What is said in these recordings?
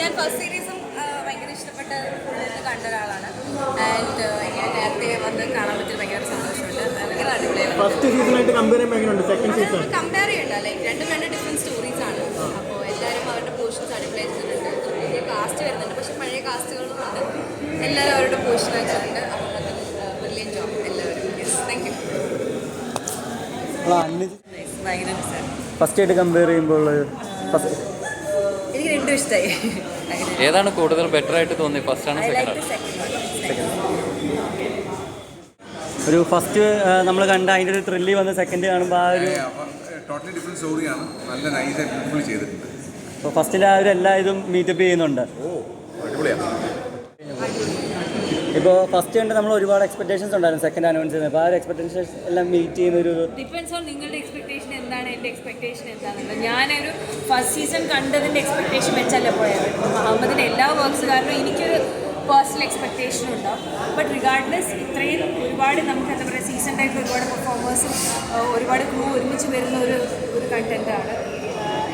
ഞാൻ ഫസ്റ്റ് സീരീസും ഭയങ്കര ഇഷ്ടപ്പെട്ട ഫുള്ളിൽ കണ്ട ഒരാളാണ്. ആൻഡ് ഇങ്ങനെ നേരത്തെ വന്ന് കാണാൻ പറ്റിയ ഭയങ്കര സന്തോഷമുണ്ട്. ഭയങ്കര അടിപൊളിയാണ് ഫസ്റ്റ് സീസണായിട്ട് കമ്പയർ ചെയ്യുമ്പോൾ സെക്കൻഡ് സീസൺ കമ്പയർ ചെയ്യണ്ട ലൈക്ക് രണ്ടും രണ്ട് ഡിഫറെന്റ് സ്റ്റോറീസ് ആണ്. അപ്പോൾ എല്ലാവരും അവരുടെ പോർഷൻസ് അടിപൊളി ചെയ്തിട്ടുണ്ട് പുതിയ കാസ്റ്റ് വരുന്നുണ്ട്. പക്ഷെ പഴയ കാസ്റ്റുകളും ഉണ്ട് എല്ലാവരും അവരുടെ പോർഷൻ വെച്ചിട്ടുണ്ട്. അപ്പോൾ ബ്രില്യൻ ജോബ് എല്ലാവരും. യെസ് താങ്ക് യു ഭയങ്കര ഫസ്റ്റ് ആയിട്ട് കമ്പയർ ചെയ്യുമ്പോൾ ഫസ്റ്റ് രണ്ടും ഇഷ്ടമായി. ഏതാണ് കൂടുതൽ ബെറ്റർ ആയിട്ട് തോന്നി ഫസ്റ്റ് ആണ് സെക്കൻഡ് ആണ് ഒരു ഫസ്റ്റ് നമ്മൾ കണ്ട അതിന്റെ ഒരു ത്രില്ലി വന്ന് സെക്കൻഡ് കാണുമ്പോൾ ആ ഒരു ടോട്ടലി ഡിഫറെന്റ് സ്റ്റോറിയാണ് നല്ല നൈസായിട്ട് ചെയ്തിട്ടുണ്ട്. അപ്പോൾ ഫസ്റ്റിൽ ആ ഒരു എല്ലാ ഇതും മീറ്റപ്പ് ചെയ്യുന്നുണ്ട്. ഓ അടിപൊളിയാണ് ഇപ്പോൾ ഫസ്റ്റ് കണ്ട് നമ്മൾ ഒരുപാട് എക്സ്പെക്ടേഷൻസ് ഉണ്ടായിരുന്നു സെക്കൻഡ് അനൗൺസ് ചെയ്യുന്നത് അപ്പോൾ ആ ഒരു എക്സ്പെക്ടേഷൻസ് എല്ലാം മീറ്റ് ചെയ്യുന്ന ഒരു ഡിപ്പെൻസ് ഓൺ നിങ്ങളുടെ എക്സ്പെക്ടേഷൻ എന്താണ് എന്റെ എക്സ്പെക്ടേഷൻ എന്താണെന്നുള്ളത്. ഞാനൊരു ഫസ്റ്റ് സീസൺ കണ്ടതിന്റെ എക്സ്പെക്ടേഷൻ വെച്ചല്ല പോയത് മുഹമ്മദിന്റെ എല്ലാ വർക്ക്സ് കാരണം എനിക്കൊരു പേഴ്സണൽ എക്സ്പെക്ടേഷൻ ഉണ്ടാവും ബട്ട് റിഗാർഡ്ലെസ് ഇത്രയും ഒരുപാട് നമുക്ക് എന്താ പറയുക സീസൺ ടൈപ്പ് ഒരുപാട് പെർഫോമേഴ്സും ഒരുപാട് ക്രൂ ഒരുമിച്ച് വരുന്ന ഒരു ഒരു കണ്ടന്റാണ്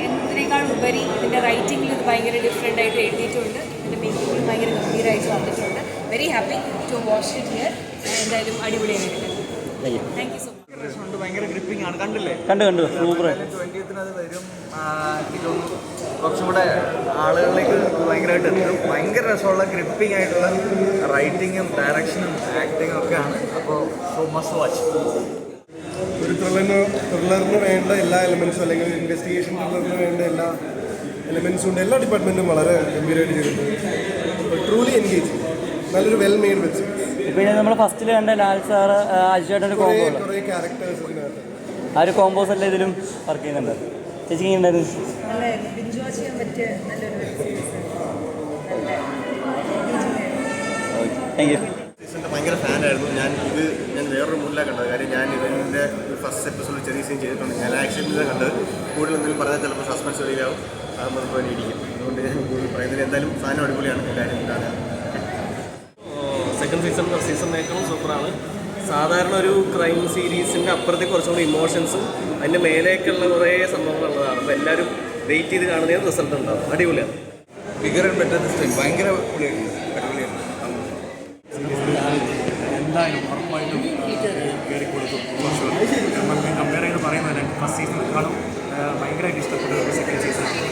എന്നതിനേക്കാൾ ഉപരി ഇതിന്റെ റൈറ്റിങ്ങിൽ ഇത് ഭയങ്കര ഡിഫറെന്റ് ആയിട്ട് എഴുതിയിട്ടുണ്ട്. ഇതിന്റെ മേക്കിങ്ങിൽ ഭയങ്കര ഗംഭീരമായിട്ട് വന്നിട്ടുണ്ട്. Very happy to watch it here എന്തായാലും അടിപൊളിയായിട്ട് താങ്ക് യു സോ മച്ച് ഭയങ്കര ഗ്രിപ്പിംഗ് ആണ്. കണ്ടില്ലേ? കണ്ടു കണ്ടു. സൂപ്പർ അത് വരും. കുറച്ചും കൂടെ ആളുകളിലേക്ക് ഭയങ്കരമായിട്ട് എത്തും. ഭയങ്കര രസമുള്ള ഗ്രിപ്പിംഗ് ആയിട്ടുള്ള റൈറ്റിങ്ങും ഡയറക്ഷനും ആക്ടിങ്ങും ഒക്കെയാണ്. അപ്പോൾ സോ മസ്റ്റ് വാച്ച് ഒരു ത്രില്ലറിന് ത്രില്ലറിന് വേണ്ട എല്ലാ എലമെൻസും അല്ലെങ്കിൽ ഇൻവെസ്റ്റിഗേഷൻ ത്രില്ലറിന് വേണ്ട എല്ലാ എലമെൻസും ഉണ്ട്. എല്ലാ ഡിപ്പാർട്ട്മെന്റും വളരെ ഗംഭീരമായിട്ട് ചെയ്തിട്ടുണ്ട്. ട്രൂലി എൻഗേജ് നല്ലൊരു വെൽ മെയ്ഡ് വെച്ച്. പിന്നെ നമ്മൾ ഫസ്റ്റിൽ കണ്ട ലാൽ സാർ കുറേ കോമ്പോ ആ ഒരു കോമ്പോസ് എല്ലാം ഇതിലും വർക്ക് ചെയ്യുന്നുണ്ട്. ചേച്ചി ഉണ്ടായിരുന്നു. താങ്ക് യു ഭയങ്കര ഫാനായിരുന്നു ഞാൻ ഇത് ഞാൻ വേറൊരു മുല്ല കണ്ടത്. കാര്യം ഞാൻ ഇതിന്റെ ഫസ്റ്റ് എപ്പിസോഡ് ചെറിയ സീൻ ചെയ്തിട്ടുണ്ട്. ഞാൻ ആക്ച്വലി കണ്ടത്. കൂടുതൽ എന്തെങ്കിലും പറഞ്ഞാൽ ചിലപ്പോൾ സസ്പെൻസ് വരികയാവും അത് നമുക്ക് വേണ്ടി ഇരിക്കും. അതുകൊണ്ട് ഞാൻ കൂടുതൽ പറയുന്നത് എന്തായാലും സാധനം അടിപൊളിയാണ്. കാര്യം കാണുക സെക്കൻഡ് സീസൺ ഫസ്റ്റ് സീസണിനേക്കാളും സൂപ്പറാണ് സാധാരണ ഒരു ക്രൈം സീരീസിന്റെ അപ്പുറത്തേക്ക് കുറച്ചും കൂടി ഇമോഷൻസും അതിന്റെ മേലേക്കുള്ള കുറേ സംഭവങ്ങളുള്ളതാണ് അപ്പോൾ എല്ലാവരും വെയിറ്റ് ചെയ്ത് കാണുന്നതിന് റിസൾട്ട് ഉണ്ടാവും അടിപൊളിയാണ് ബിഗർ ആൻഡ് ബെറ്റർ ഭയങ്കര അടിപൊളിയായിരുന്നു അടിപൊളിയാണ് എന്തായാലും ഉറപ്പായിട്ടും കയറി കൊടുത്തു നമ്മൾ കമ്പയർ ചെയ്ത് പറയുന്നത് ഫസ്റ്റ് സീസണിനെക്കാളും ഭയങ്കരമായിട്ട് ഇഷ്ടപ്പെട്ട ഒരു സെക്കൻഡ് സീസണാണ്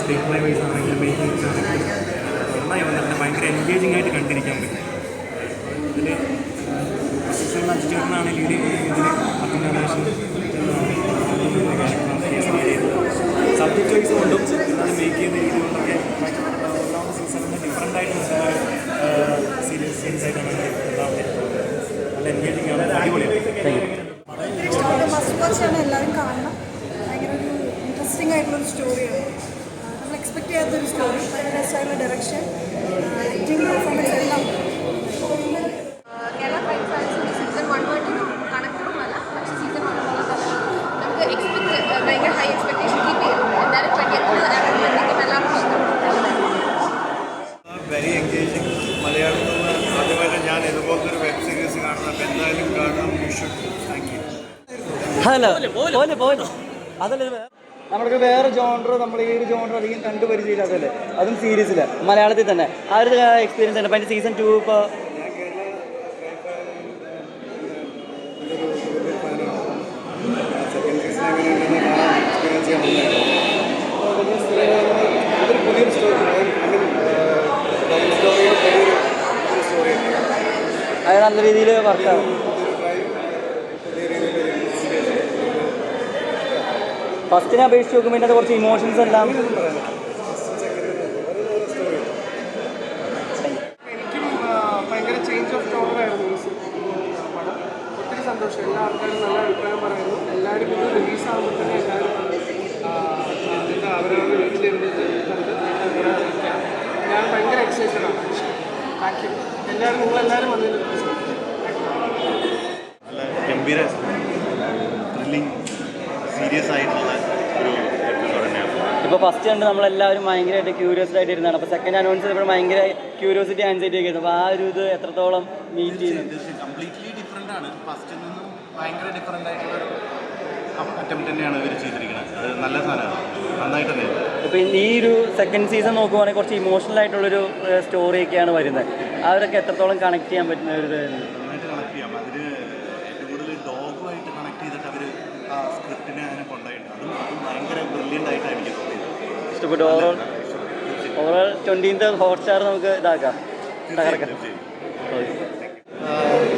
സ്ക്രീൻ പ്ലേ വൈസ് ആണെങ്കിലും മേക്കിംഗ് വൈസ് ആണെങ്കിലും നന്നായി വന്നിട്ടുണ്ട്. ഭയങ്കര എൻഗേജിംഗ് ആയിട്ട് കണ്ടിരിക്കാൻ പറ്റും. ഇതിൽ അജിച്ചേട്ടനാണ് ലീഡ് ഇതിൽ അഭിനേഷൻ സബ്ജക്ട് വൈസ് കൊണ്ടും അത് മേക്ക് ചെയ്ത രീതി കൊണ്ടൊക്കെ സീസണിന് ഡിഫറെന്റ് ആയിട്ട് നിൽക്കുന്ന സീൻസ് ആയിട്ടാണ് നല്ല എൻഗേജിങ് ആണ്. അടിപൊളിയാണ്. എല്ലാവരും കാണണം. ഭയങ്കര ഒരു ഇൻട്രസ്റ്റിംഗ് ആയിട്ടുള്ളൊരു സ്റ്റോറിയാണ് നമ്മൾ എക്സ്പെക്ട് ചെയ്യാത്തൊരു സ്റ്റോറി ഭയങ്കര രസമായിട്ടുള്ള ഡയറക്ഷൻ ആക്ടിങ് പെർഫോമൻസ് എല്ലാം കേരള ക്രൈം സയൻസിന്റെ സീസൺ വൺ വേണ്ടി കണക്കൊന്നും അല്ല പക്ഷേ സീസൺ വൺ നമുക്ക് എക്സ്പെക്ട് ഭയങ്കര ഹൈ എക്സ്പെക്ടേഷൻ കീപ്പ് ചെയ്യും. ട്വന്റിയത്ത് ഇറങ്ങുമ്പോഴത്തേക്കും എല്ലാവർക്കും വെരി എൻഗേജിങ് മലയാളത്തിൽ ആദ്യമായിട്ട് ഞാൻ ഇതുപോലത്തെ ഒരു വെബ് സീരീസ് കാണുന്നത് അപ്പോൾ എന്തായാലും കാണണം യു ഷുഡ് താങ്ക് യു അതല്ല പോലെ അതല്ല നമ്മൾക്ക് വേറെ ജോണർ നമ്മൾ ഈ ഒരു ജോണർ അധികം കണ്ടുപരിചയമില്ലാത്തല്ലേ അതും സീരീസിൽ മലയാളത്തിൽ തന്നെ. ആ ഒരു എക്സ്പീരിയൻസ് തന്നെ. അപ്പം അതിന്റെ സീസൺ ടു ഇപ്പോൾ അത് നല്ല രീതിയിൽ കാണാൻ എക്സ്പീരിയൻസ് ചെയ്യാൻ നന്നായിരുന്നു ഇതൊരു പുതിയൊരു സ്റ്റോറി ഐ മീൻ ക്രൈം സ്റ്റോറിയുടെ പുതിയൊരു ഒരു സ്റ്റോറിയാണ് അത് നല്ല രീതിയിൽ വർക്കാവും പുതിയൊരു ക്രൈം പുതിയ രീതിയിലൊരു ഇൻവെസ്റ്റിഗേഷൻ ഫസ്റ്റിനെ അപേക്ഷിച്ച് നോക്കുമ്പോൾ ഇതിന്റെ കുറച്ച് ഇമോഷൻസ് എല്ലാം. എനിക്കും ഭയങ്കര ചേഞ്ച് ഓഫ് ടോണറായിരുന്നു പടം ഒത്തിരി സന്തോഷം. എല്ലാ ആൾക്കാരും നല്ല അഭിപ്രായം പറയുന്നു. എല്ലാവരും ഇത് റിലീസ് ആകുമ്പോൾ തന്നെ എല്ലാവരും അവരവരുടെ കണ്ട്. ഞാൻ ഭയങ്കര എക്സൈറ്റഡ് ആണ്. താങ്ക് യു എല്ലാവരും നിങ്ങളെല്ലാവരും വന്നതിന് ഗംഭീര സീരിയസ് ആയിട്ടുള്ള ഒരു എപ്പിസോഡ് തന്നെയാണ് ഇപ്പോൾ ഫസ്റ്റ് കണ്ട് നമ്മളെല്ലാവരും ഭയങ്കരമായിട്ട് ക്യൂരിയസ് ആയിട്ട് ഇരുന്നതാണ് അപ്പോൾ സെക്കൻഡ് അനൗൺസ് ചെയ്തപ്പോൾ ഭയങ്കര ക്യൂരിയോസിറ്റി ആൻസൈറ്റി ഒക്കെ ആയിരുന്നു. അപ്പോൾ ആ ഒരു ഇത് എത്രത്തോളം മീറ്റ് ചെയ്യുന്നത് കംപ്ലീറ്റ്ലി ഡിഫറെന്റ് ആണ്. ഫസ്റ്റിൽ നിന്നും ഭയങ്കര ഡിഫറെന്റ് ആയിട്ടുള്ള അറ്റംപ്റ്റ് തന്നെയാണ് ഇവർ ചെയ്തിരിക്കുന്നത്. അത് നല്ല സാധനമാണ്. നന്നായിട്ട് തന്നെ. ഇപ്പം ഈ ഒരു സെക്കൻഡ് സീസൺ നോക്കുവാണെങ്കിൽ കുറച്ച് ഇമോഷണൽ ആയിട്ടുള്ളൊരു സ്റ്റോറിയൊക്കെയാണ് വരുന്നത്. അവരൊക്കെ എത്രത്തോളം കണക്ട് ചെയ്യാൻ പറ്റുന്ന ഒരു നന്നായിട്ട് കണക്ട് ചെയ്യാം. അതിൽ ഏറ്റവും കൂടുതൽ ഡോഗുമായിട്ട് കണക്ട് ചെയ്തിട്ട് അവർ ആ സ്ക്രിപ്റ്റിനെ അങ്ങനെ കൊണ്ടുപോയിട്ടുണ്ട് അതും അതും ഭയങ്കര ബ്രില്യന്റ് ആയിട്ടാണ് എനിക്ക് തോന്നിയത്. ഇഷ്ടപ്പെട്ടു. ഓവറോൾ ഓവറോൾ ട്വന്റീൻത്ത് ഹോട്ട്സ്റ്റാർ നമുക്ക് ഇതാക്കാം. തകർക്കാം.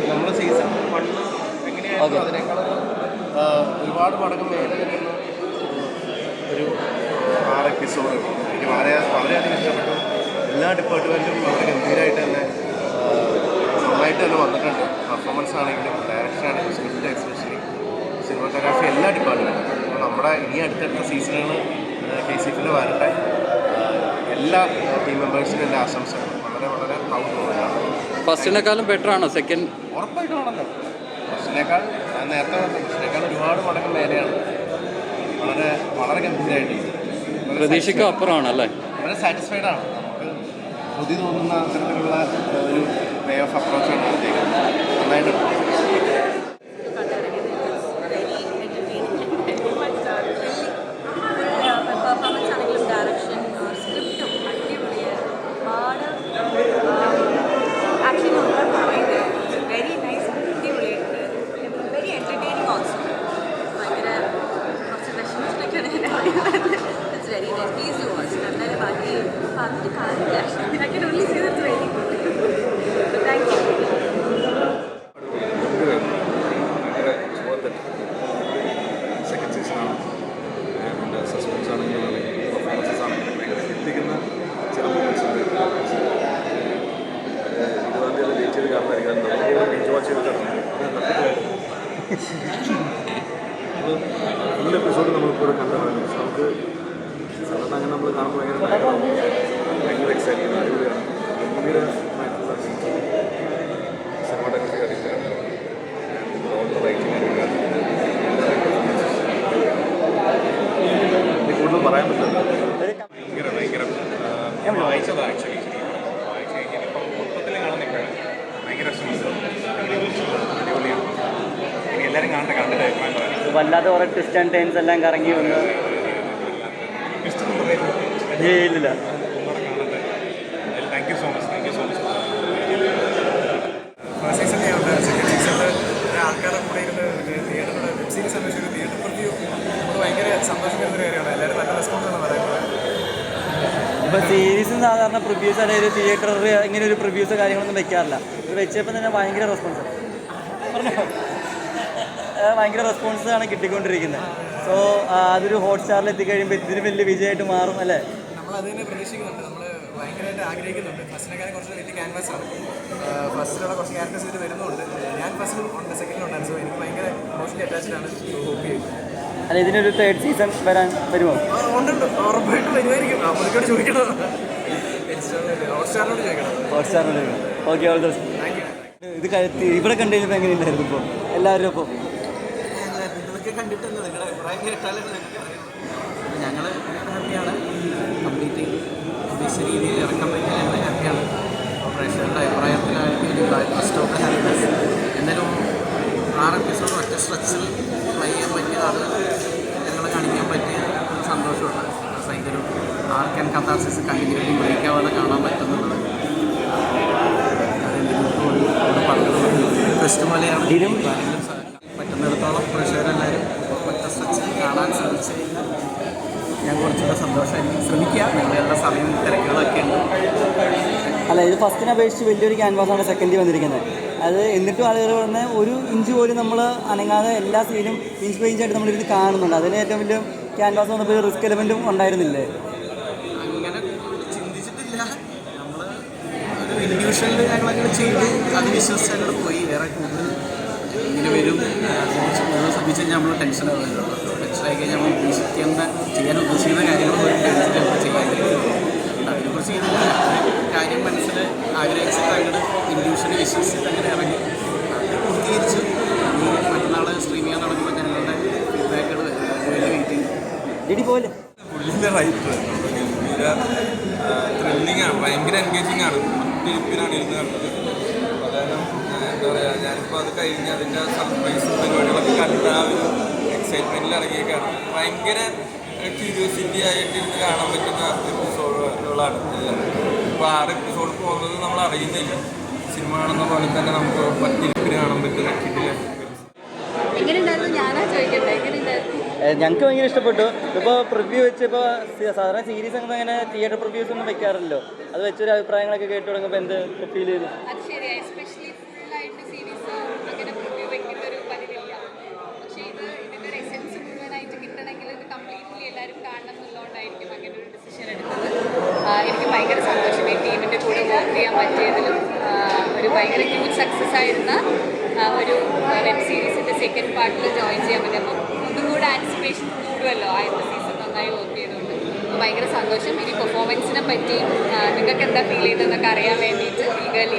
നമ്മുടെ സീസൺ വണ്ണ് എങ്ങനെയായിരുന്നു അതിനേക്കാൾ ഒരുപാട് മടങ്ങ് മേലെ നിൽക്കുന്ന ഒരു ആറ് എപ്പിസോഡ് എനിക്ക് വളരെ വളരെയധികം ഇഷ്ടപ്പെട്ടു. എല്ലാ ഡിപ്പാർട്ട്മെന്റും വളരെ ഗംഭീരമായിട്ട് തന്നെ നന്നായിട്ട് തന്നെ വന്നിട്ടുണ്ട്. പെർഫോമൻസ് ആണെങ്കിലും സ്ക്രിപ്റ്റ് എക്സ്പെഷ്യലി സിനിമാറ്റോഗ്രാഫി എല്ലാ ഡിപ്പാർട്ട്മെന്റും അപ്പോൾ നമ്മുടെ ഇനി അടുത്തടുത്ത സീസണാണ് കെ സി എഫിൽ വരട്ടെ. എല്ലാ ടീം മെമ്പേഴ്സിനും എന്റെ ആശംസകൾ. വളരെ വളരെ പ്രൗഡ് തോന്നുകയാണ് ഫസ്റ്റിനെക്കാളും ബെറ്റർ ആണോ? സെക്കൻഡ് ഉറപ്പായിട്ടും ആണല്ലോ ഫസ്റ്റിനേക്കാൾ ഞാൻ നേരത്തെ ഫസ്റ്റിനേക്കാൾ ഒരുപാട് മടങ്ങ് മേലെയാണ്. വളരെ വളരെ ഗംഭീരമായിട്ട് പ്രതീക്ഷയ്ക്കും അപ്പുറമാണ് അല്ലേ വളരെ സാറ്റിസ്ഫൈഡ് ആണ്. നമുക്ക് കൊതി തോന്നുന്ന അത്തരത്തിലുള്ള ഒരു വേ ഓഫ് അപ്രോച്ചാണ് എടുത്തേക്കുന്നത് നന്നായിട്ടുണ്ട് പെർഫോമൻസ് ആണെങ്കിലും ഡയറക്ഷൻ സ്ക്രിപ്റ്റും അടിപൊളിയായിരുന്നു ഒരുപാട് ആക്ച്വലി ഒരുപാട് പറയുന്നത് വെരി നൈസ് അടിപൊളിയായിട്ട് വെരി എന്റർടൈനിങ് ഓൾസോ ഭയങ്കര കുറച്ച് വിഷമിച്ചിട്ടൊക്കെയാണ് ഞാൻ അറിയുന്നത് it's very nice please to watch നന്നായി ബാക്കി പറഞ്ഞിട്ട് കാര്യമില്ല I can only see that very good thank ഭയങ്കര സെക്കൻഡ് ആണ്. ആൻഡ് സസ്പെൻസ് ആണെങ്കിലും അല്ലെങ്കിൽ പെർഫോമൻസസ് ആണെങ്കിലും ഭയങ്കര എത്തിക്കുന്ന ചില മൂമെന്റ്സ് ഉണ്ട്. ഇരുപതാം തീയതി വെയിറ്റ് ചെയ്ത് കാണുന്നതായിരിക്കും. ബീച്ച് വാച്ച് ചെയ്ത് കിടന്നു എപ്പിസോഡ് നമ്മളിപ്പോൾ കണ്ടതാണ് നമുക്ക് സാധാരണ അങ്ങനെ നമ്മൾ കാണുമ്പോൾ ഭയങ്കര ഭയങ്കര ഭയങ്കര എക്സൈറ്റിംഗ് അടിപൊളിയാണ് ഗംഭീരമായിട്ടുള്ള സിനിമാറ്റോഗ്രഫി അറിയിച്ചാണ് കൂടുതൽ പറയാൻ പറ്റില്ല ഭയങ്കര ഭയങ്കര വായിച്ചതാണ് ആക്ച്വലി വായിച്ചു കഴിഞ്ഞാൽ ഇപ്പം മൊത്തത്തിൽ കാണുന്നപ്പോഴാണ് ഭയങ്കര അടിപൊളിയാണ് ഇനി എല്ലാവരും കാണട്ടെ കണ്ടിട്ട് അഭിപ്രായം പറയാം വല്ലാതെ കുറേ ട്വിസ്റ്റ് ആൻഡ് ടേൺസ് എല്ലാം കറങ്ങി വന്നു. ഏയ് ഇല്ലില്ല thank you so much thank you so much first season ചെയ്യാറുണ്ട് സെക്കൻഡ് സീസണിൽ ആൾക്കാരുടെ കൂടെ ഇരുന്ന് തിയേറ്ററിൽ വെബ് സീരീസ് അന്വേഷിച്ച് തിയേറ്റർ റിവ്യൂ നമുക്ക് ഭയങ്കര സന്തോഷം വരുന്ന ഒരു കാര്യമാണ് എല്ലാവരും നല്ല റെസ്പോൺസ് ആണ് പറയുന്നത് ഇപ്പോൾ സീരീസും സാധാരണ പ്രിവ്യൂസ് അല്ലെങ്കിൽ തിയേറ്ററിൽ ഇങ്ങനെ ഒരു പ്രിവ്യൂസ് കാര്യങ്ങളൊന്നും വെക്കാറില്ല. ഇത് വെച്ചപ്പോൾ തന്നെ ഭയങ്കര റെസ്പോൺസ് ഭയങ്കര റെസ്പോൺസ് ആണ് കിട്ടിക്കൊണ്ടിരിക്കുന്നത് സോ അതൊരു ഹോട്ട്സ്റ്റാറിൽ എത്തിക്കഴിയുമ്പോൾ ഇതിന് വലിയ വിജയമായിട്ട് മാറും അല്ലേ? നമ്മൾ അത് തന്നെ പ്രതീക്ഷിക്കുന്നുണ്ട്. നമ്മൾ ഭയങ്കരമായിട്ട് ആഗ്രഹിക്കുന്നുണ്ട്. ഫസ്റ്റിനെക്കാളും കുറച്ച് വലിയ ഫസ്റ്റിലുള്ള കുറച്ച് ക്യാരക്ടേഴ്സ് വരുന്നുണ്ട്. ഞാൻ ഫസ്റ്റിൽ ഉണ്ട് സെക്കൻഡിലുണ്ടായിരുന്നു സോ എനിക്ക് ഭയങ്കര ഇമോഷണലി അറ്റാച്ച്ഡ് ആണ് ഹോപ്പ് അല്ല ഇതിനൊരു തേർഡ് സീസൺ വരാൻ വരുമോ? ആ, ഉണ്ട് ഉണ്ട്. ഉറപ്പായിട്ടും വരുമായിരിക്കും ചോദിക്കണം ഹോട്ട്സ്റ്റാറിനോട് ചോദിക്കണം. ഓക്കെ ഓൾ ദോസ് ഇത് കഴുത്തി ഇവിടെ കണ്ടുകഴിഞ്ഞപ്പോൾ എങ്ങനെയുണ്ടായിരുന്നു ഇപ്പോൾ എല്ലാവരും ഇപ്പോൾ ഞങ്ങൾ ഹാപ്പിയാണ്. കംപ്ലീറ്റ് ഉദ്ദേശിച്ച രീതിയിൽ ഇറക്കാൻ പറ്റിയ ഞങ്ങൾ ഹാപ്പിയാണ്. പ്രേക്ഷകരുടെ അഭിപ്രായത്തിലായിരിക്കും ഒരു ഫസ്റ്റ് ഓഫ് ഹാപ്പിനെസ് എന്നാലും ആറ് എപ്പിസോഡ് ഒറ്റ സ്ട്രെച്ചിൽ പ്ലേ ചെയ്യാൻ പറ്റിയതാണ് ഞങ്ങളെ കാണിക്കാൻ പറ്റിയ സന്തോഷമുണ്ട്. ഭയങ്കര ഒരു ആർക്ക് ആൻഡ് കഥാസിസ് കണ്ടിന്യൂറ്റി കാണാൻ പറ്റുന്നുള്ളത് അതിൽ റിക്വസ്റ്റ് പോലെയാണ് ഇതിലും പറ്റുന്നിടത്തോളം പ്രേക്ഷകരെല്ലാവരും ഒറ്റ കാണാൻ ശ്രമിച്ചു. ഞാൻ കുറച്ചുകൂടെ സന്തോഷമായിരിക്കും ശ്രമിക്കുക. നിങ്ങളുടെ സമയം തിരക്കുകളൊക്കെ ഉണ്ട്. അല്ല ഇത് ഫസ്റ്റിനെ അപേക്ഷിച്ച് വലിയൊരു ക്യാൻവാസാണ് സെക്കൻഡിൽ വന്നിരിക്കുന്നത്. അത് എന്നിട്ടും ആളുകൾ പറഞ്ഞ ഒരു ഇഞ്ച് പോലും നമ്മൾ അനങ്ങാതെ എല്ലാ സീനും ഇഞ്ച് ബൈ ഇഞ്ചായിട്ട് നമ്മളിത് കാണുന്നുണ്ട്. അതിന് ഏറ്റവും വലിയ ക്യാൻവാസ് വന്നപ്പോൾ റിസ്ക് എലമെന്റും ഉണ്ടായിരുന്നില്ലേ അങ്ങനെ ചിന്തിച്ചിട്ടില്ല നമ്മൾ ഒരു ഇൻഡിവിജ്വലിൽ ഞങ്ങളങ്ങനെ ചെയ്തു അത് വിശ്വസിച്ച് അങ്ങോട്ട് പോയി. വേറെ കൂടുതൽ ഇങ്ങനെ വരും. കുറച്ച് കൂടുതൽ ശ്രദ്ധിച്ച് കഴിഞ്ഞാൽ നമ്മൾ ടെൻഷൻ ആവുമല്ലോ ടെൻഷനായി കഴിഞ്ഞാൽ നമ്മൾ ഉദ്ദേശിക്കേണ്ട ചെയ്യാൻ ഉദ്ദേശിക്കുന്ന കാര്യങ്ങൾ പേടിച്ചിട്ട് ചെയ്യാൻ അതിനെക്കുറിച്ച് ചെയ്തില്ല കാര്യം മനസ്സിൽ ആഗ്രഹിച്ചിട്ട് അങ്ങോട്ട് ഇൻഡിവിജ്വലി വിശ്വസിച്ചിട്ട് അങ്ങനെ ഇറങ്ങി അത് പൂർത്തീകരിച്ചു ഇനി മറ്റന്നാൾ സ്ട്രീം ചെയ്യാൻ തുടങ്ങുമ്പോൾ ഞങ്ങളുടെ ഫീഡ്ബാക്കുകൾ വലിയ വെയിറ്റിംഗ് ഇടി പോലെ പുള്ളിന്റെ റൈറ്റ് ഗംഭീര ത്രില്ലിംഗ് ആണ് ഭയങ്കര എൻഗേജിങ് ആണ് ഒത്തിരിപ്പിനാണ് ഇരുന്ന് കണ്ടത് പ്രധാനം എന്താ പറയുക ഞാനിപ്പോൾ അത് കഴിഞ്ഞ് അതിന്റെ സർപ്രൈസ് പരിപാടികളൊക്കെ കണ്ട ആ ഒരു എക്സൈറ്റ്മെന്റിൽ ഇറങ്ങിയേക്കാണ് ഭയങ്കര ക്യൂരിയോസിറ്റി ആയിട്ട് ഇരുന്ന് കാണാൻ പറ്റുന്ന എപ്പിസോഡുകളാണ് എല്ലാം ഇപ്പോൾ ആറ് എപ്പിസോഡ് പോകുന്നത് നമ്മൾ അറിയുന്നില്ല. സിനിമ കാണുന്ന പോലെ തന്നെ നമുക്ക് പത്തിരിപ്പിന് കാണാൻ പറ്റുന്ന കിട്ടില്ല ഞങ്ങൾക്ക് ഭയങ്കര ഇഷ്ടപ്പെട്ടു. ഇപ്പോൾ പ്രിവ്യൂ വെച്ച് ഇപ്പോൾ സാധാരണ സീരീസ് അങ്ങനെ അങ്ങനെ തിയേറ്റർ പ്രിവ്യൂസ് ഒന്നും വെക്കാറില്ലല്ലോ. അത് വെച്ചൊരു അഭിപ്രായങ്ങളൊക്കെ കേട്ട് തുടങ്ങുമ്പോൾ എന്ത് ഫീൽ ചെയ്തു അത് ശരിയാ എസ്പെഷ്യലി ഫുള്ളായിട്ട് സീരീസ് അങ്ങനെ പ്രിവ്യൂ വെക്കുന്ന ഒരു പതിവില്ല പക്ഷേ ഇത് ഇതിന്റെ ഒരു എസെൻസ് മുഴുവനായിട്ട് കിട്ടണമെങ്കിൽ ഇത് കംപ്ലീറ്റ്ലി എല്ലാവരും കാണണം എന്നുള്ളതുകൊണ്ടായിരിക്കും അങ്ങനെ ഒരു ഡിസിഷൻ എടുത്തത് ആ, എനിക്ക് ഭയങ്കര സന്തോഷം ഈ ടീമിന്റെ കൂടെ വർക്ക് ചെയ്യാൻ പറ്റിയതിലും ഒരു ഭയങ്കര ഹ്യൂജ് സക്സസ് ആയിരുന്ന ഒരു വെബ് സീരീസിന്റെ സെക്കൻഡ് പാർട്ടിൽ ജോയിൻ ചെയ്യാൻ പറ്റും. അപ്പം ഒന്നും കൂടെ ആന്റിസിപ്പേഷൻ കൂടുമല്ലോ ആദ്യത്തെ സീസൺ നന്നായി വർക്ക് ചെയ്തുകൊണ്ട് അപ്പോൾ ഭയങ്കര സന്തോഷം. ഇനി പെർഫോമൻസിനെ പറ്റി നിങ്ങൾക്ക് എന്താ ഫീൽ ചെയ്തതെന്നൊക്കെ അറിയാൻ വേണ്ടിയിട്ട് ഈഗർലി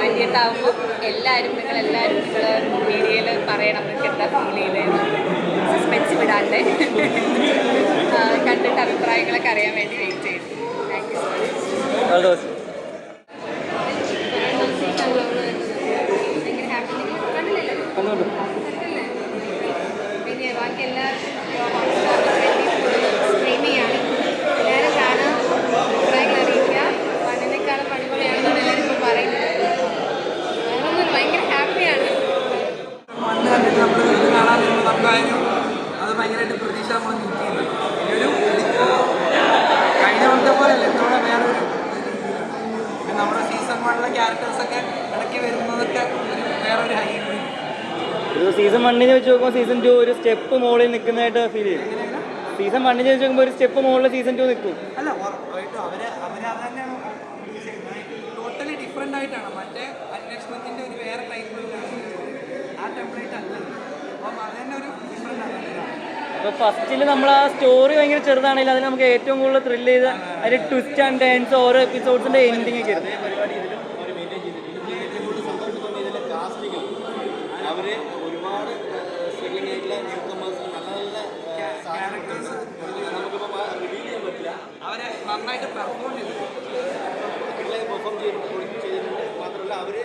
വെയിറ്റ് ആവുമ്പോൾ എല്ലാവരും നിങ്ങൾ എല്ലാവരും നിങ്ങൾ മീഡിയയിൽ പറയണം നിങ്ങൾക്ക് എന്താ ഫീൽ ചെയ്തതെന്ന്. സസ്പെൻസ് വിടാണ്ട്. കണ്ടിട്ട് അഭിപ്രായങ്ങളൊക്കെ അറിയാൻ വേണ്ടി വെയിറ്റ് ചെയ്തു. Thank you so much all those ഭയങ്കര ഹാപ്പി കണ്ടില്ലല്ലോ കണ്ടുകൊണ്ടു പിന്നെ ബാക്കി എല്ലാവർക്കും സ്ട്രീം ചെയ്യാണ് എല്ലാവരും കാണാം അഭിപ്രായങ്ങൾ അറിയിക്കുക പണ്ടിനേക്കാളും അടിപൊളിയാണെന്നാണ് എല്ലാവരും ഇപ്പോൾ പറയുന്നത് വേറൊന്നും ഭയങ്കര ഹാപ്പിയാണ് മണ്ണ് കണ്ടിട്ട് നമ്മൾ ഇത് കാണാൻ വരുമ്പോൾ നമുക്കായാലും അത് ഭയങ്കരമായിട്ട് പ്രതീക്ഷ നമ്മൾ മീറ്റ് ചെയ്യുന്നുണ്ട് ഒരു കഴിഞ്ഞ കൊണ്ടത്തെ പോലെയല്ല ഇത്തവണ വേറൊരു പിന്നെ നമ്മുടെ സീസൺ വണ്ണിലെ ക്യാരക്ടേഴ്സൊക്കെ ഇടയ്ക്ക് വരുന്നതൊക്കെ ഒരു വേറൊരു ഹൈ ഒരു സീസൺ വണ്ണിന് വെച്ച് നോക്കുമ്പോൾ സീസൺ ടു ഒരു സ്റ്റെപ്പ് മുകളിൽ നിൽക്കുന്നതായിട്ട് ഫീൽ ചെയ്യും. സീസൺ വണ്ണിന് വെച്ച് നോക്കുമ്പോൾ ഒരു സ്റ്റെപ്പ് മുകളിൽ സീസൺ ടു നിൽക്കും. അല്ല ഉറപ്പായിട്ടും അവർ അവർ അത് തന്നെയാണ് ടോട്ടലി ഡിഫറെന്റ് ആയിട്ടാണ്. മറ്റേ അന്വേഷണത്തിന്റെ ഒരു വേറെ ടൈപ്പ് ആ ടെംപ്ലേറ്റ് അല്ല. അപ്പം അത് തന്നെ ഒരു ഡിഫറെന്റ് ആണ്. അപ്പോൾ ഫസ്റ്റിൽ നമ്മൾ ആ സ്റ്റോറി ഭയങ്കര ചെറുതാണെങ്കിൽ അതിന് നമുക്ക് ഏറ്റവും കൂടുതൽ ത്രില്ല് ചെയ്ത് അതിന്റെ ട്വിസ്റ്റ് ആൻഡ് ഡാൻസ് ഓരോ എപ്പിസോഡ്സിന്റെ എൻഡിങ് ഒക്കെ ആയിരുന്നു അവർ ഒരുപാട് സ്ട്രഗ്ലിംഗ് ആയിട്ടുള്ള ന്യൂ കമേഴ്സ് നല്ല നല്ല ക്യാരക്ടേഴ്സ് നമുക്കിപ്പോൾ റിവീൽ ചെയ്യാൻ പറ്റില്ല. അവരെ നന്നായിട്ട് പെർഫോം ചെയ്തിട്ടുണ്ട് പിള്ളേർ പെർഫോം ചെയ്ത് ചെയ്തിട്ടുണ്ട്. മാത്രമല്ല അവർ ഈ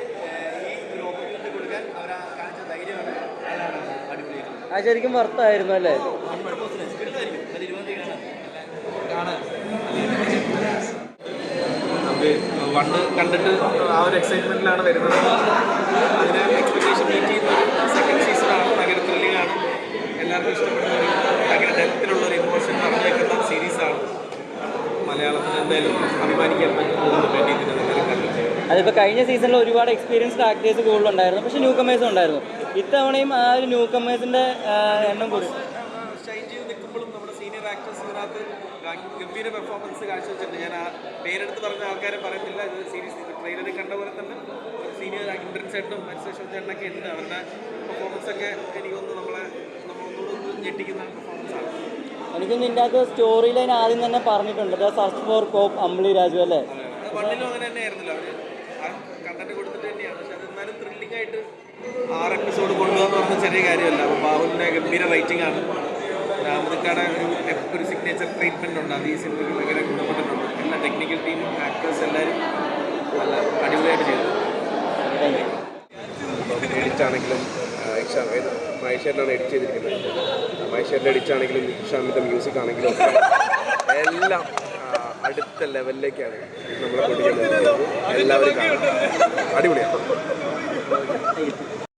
ഒരു ഓപ്പർച്യൂണിറ്റി കൊടുക്കാൻ അവർ കാണിച്ച ധൈര്യമാണ് അടിപൊളിയായിട്ടുള്ളത് ആ ശരിക്കും വർത്തായിരുന്നു അല്ലേ? ഹൺഡ്രഡ് പെർസെന്റേജ് കിട്ടുന്നതായിരിക്കും അത് ഇരുപത്തി കാണാൻ നമുക്ക് വണ്ണ് കണ്ടിട്ട് ആ ഒരു എക്സൈറ്റ്മെന്റിലാണ് വരുന്നത്. അതിന് എക്സ്പെക്ടേഷൻ മീറ്റ് ചെയ്യുന്ന ഒരു സെക്കൻഡ് സീസണാണ് ഭയങ്കര ത്രില്ലിംഗ് ആണ് എല്ലാവർക്കും ഇഷ്ടപ്പെടുന്ന ഒരു ഭയങ്കര ഡെപ്തിലുള്ള ഒരു ഇമോഷൻ നടന്നേക്കുന്ന സീരീസാണ് മലയാളത്തിൽ എന്തായാലും അഭിമാനിക്കാൻ പറ്റുന്ന വേണ്ടി ഇതിനെ എന്തായാലും കണ്ടിട്ട് അതിപ്പോൾ കഴിഞ്ഞ സീസണിൽ ഒരുപാട് എക്സ്പീരിയൻസ്ഡ് ആക്ടേഴ്സ് കൂടുതലുണ്ടായിരുന്നു പക്ഷേ ന്യൂ കമേഴ്സും ഉണ്ടായിരുന്നു. ഇത്തവണയും ആ ഒരു ന്യൂ കമേഴ്സിന്റെ എണ്ണം കൂടി. ഷൈൻ ചെയ്ത് നിൽക്കുമ്പോഴും നമ്മുടെ സീനിയർ ആക്ടേഴ്സ് ഇതിനകത്ത് ഗംഭീര പെർഫോമൻസ് കാഴ്ചവെച്ചിട്ടുണ്ട്. ഞാൻ ആ പേരെടുത്ത് പറഞ്ഞ ആൾക്കാരെ പറയുന്നില്ല ഇത് സീരീസ് ട്രെയിലറിൽ കണ്ട പോലെ തന്നെ സീനിയർ ഇന്ദ്രൻ ചേട്ടനും മത്സരം ചേട്ടനൊക്കെ ഉണ്ട്. അവരുടെ പെർഫോമൻസ് ഒക്കെ എനിക്കൊന്ന് ഒന്ന് ഞെട്ടിക്കുന്ന പെർഫോമൻസ് ആണ്. എനിക്കൊന്ന് ഇതിന്റെ അകത്ത് സ്റ്റോറി ലൈൻ ആദ്യം തന്നെ പറഞ്ഞിട്ടുണ്ട്. The search for cop Ambili Raju അല്ലേ? അത് അങ്ങനെ തന്നെ ആയിരുന്നല്ലോ അവർ ആ കണ്ടന്റ് കൊടുത്തിട്ട് തന്നെയാണ്. പക്ഷെ ത്രില്ലിംഗ് ആയിട്ട് ആറ് എപ്പിസോഡ് കൊണ്ടുപോകാന്ന് പറഞ്ഞ ചെറിയ കാര്യമല്ല. അപ്പോൾ ബാഹുലിന്റെ ഗംഭീര റൈറ്റിംഗ് ആണ്. രാമതിക്കാടെ ഒരു ഒരു സിഗ്നേച്ചർ ട്രീറ്റ്മെന്റ് ഉണ്ട്. അത് ഈ സിനിമയ്ക്ക് ഭയങ്കര ഗുണപ്പെട്ടിട്ടുണ്ട്. എല്ലാ ടെക്നിക്കൽ ടീം ആക്ടേഴ്സ് എല്ലാവരും നല്ല അടിപൊളിയായിട്ട് ചെയ്തു. എഡിറ്റ് ആണെങ്കിലും മഹേഷേട്ടനാണ് എഡിറ്റ് ചെയ്തിരിക്കുന്നത്. മഹേശ്വരന്റെ എഡിറ്റ് ആണെങ്കിലും ഷാമിന്റെ മ്യൂസിക് ആണെങ്കിലും എല്ലാം അടുത്ത ലെവലിലേക്കാണ് നമ്മളെ കൊണ്ടുവരുന്നത്. എല്ലാവരും അടിപൊളിയാണ്